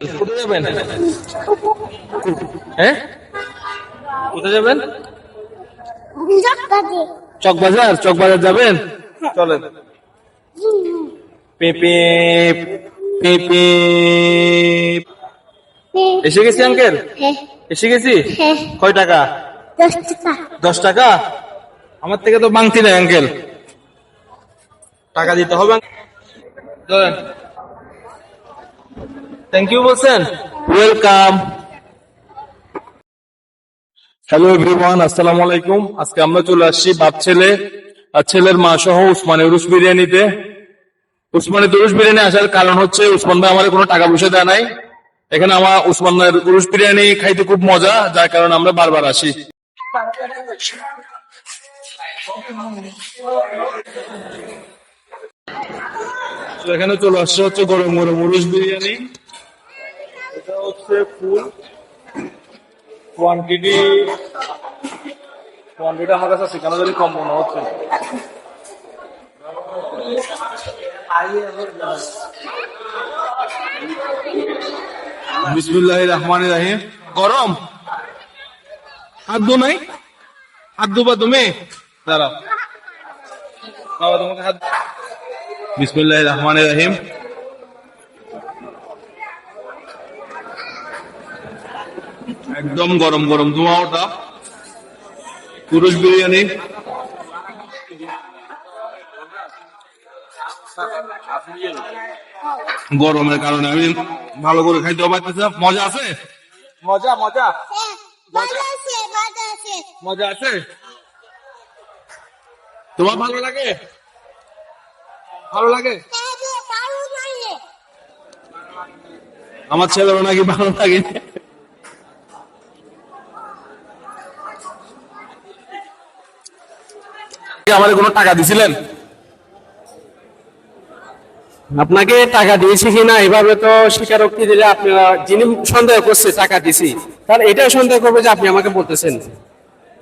কোথায় যাবেন? হ্যাঁ? কোথায় যাবেন? চকবাজার। চকবাজার? যাবেন? চলেন। পেঁপে পেঁপে এসে গেছি আঙ্কেল? হ্যাঁ। এসে গেছি? হ্যাঁ। কয় টাকা? দশ টাকা। দশ টাকা? আমার থেকে তো বাংতি নাই আঙ্কেল। টাকা দিতে হবে চলেন। থ্যাংক ইউ বলছেন ওয়েলকাম হ্যালো এভরিওয়ান আসসালামু আলাইকুম আজকে আমরা চলে আসছি বাপ ছেলে আর ছেলের মা সহ উসমানে উরুস বিরিয়ানিতে উসমানে উরুস বিরিয়ানি আসার কারণ হচ্ছে উসমান ভাই আমার কোনো টাকা পয়সা দেয় নাই এখানে আমার উসমানের উরুস বিরিয়ানি খাইতে খুব মজা যার কারণে আমরা বারবার আসি এখানে চলে আসছে হচ্ছে গরম গরম উরুস বিরিয়ানি এটা হচ্ছে ফুল। কোয়ান্টিটি কোয়ান্টিটি আমার কাছে কেন জানি কম মনে হচ্ছে। বিসমুল্লাহ রহমান রাহিম। গরম। হাত দো নাই? হাত দুবা তুমি? দাঁড়াও। বাবা, তোমাকে হাত বিসমুল্লাহ রহমান রাহিম। একদম গরম গরম ধোঁয়া ওটা। পুরুষ বিরিয়ানি। গরমের কারণে আমি ভালো করে খাইতে পারতেছি মজা আছে? মজা মজা। আছে মজা আছে। তোমার ভালো লাগে? ভালো লাগে? আমার ছেলেরও নাকি ভালো লাগে। আমার কোনো টাকা দিছিলেন? আপনাকে টাকা দিয়েছি কিনা, এভাবে তো স্বীকারোক্তি দিলে আপনারা, যিনি সন্দেহ করছে টাকা দিছি, তার এটাই সন্দেহ করবে যে আপনি আমাকে বলতেছেন।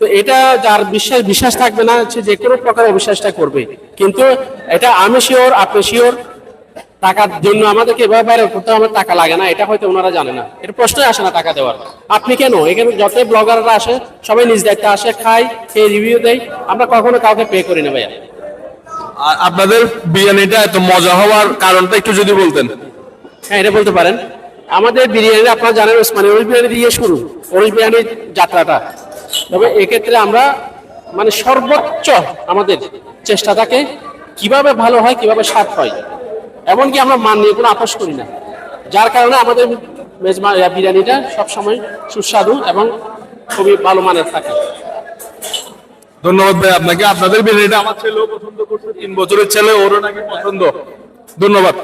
তো এটা যার বিশ্বাস বিশ্বাস থাকবে না, সে যে কোনো প্রকার অবিশ্বাসটা করবে। কিন্তু এটা আমি শিওর আপনি শিওর টাকার জন্য আমাদেরকে এভাবে বাইরে করতে আমার টাকা লাগে না এটা হয়তো ওনারা জানে না। এটা প্রশ্নই আসে না টাকা দেওয়ার। আপনি কেন? এখানে যতই ব্লগাররা আসে সবাই নিজ দায়িত্বে আসে খায় খেয়ে রিভিউ দেয় আমরা কখনো কাউকে পে করি না ভাইয়া। আর আপনাদের বিরিয়ানিটা এত মজা হওয়ার কারণটা একটু যদি বলতেন। হ্যাঁ এটা বলতে পারেন। আমাদের বিরিয়ানি আপনারা জানেন ওসমানী ওরিশ বিরিয়ানি দিয়ে শুরু ওরিশ বিরিয়ানির যাত্রাটা। তবে এক্ষেত্রে আমরা মানে সর্বোচ্চ আমাদের চেষ্টা থাকে কীভাবে ভালো হয় কীভাবে স্বাদ হয়। এমনকি আমরা মান নিয়ে কোনো আপোষ করি না। যার কারণে আমাদের মেজমা বিরিয়ানিটা সবসময় সুস্বাদু এবং খুবই ভালো মানের থাকে। ধন্যবাদ ভাই আপনাকে। আপনাদের বিরিয়ানিটা আমার ছেলেও পছন্দ করছে, তিন বছরের ছেলে, ওরও নাকি পছন্দ। ধন্যবাদ।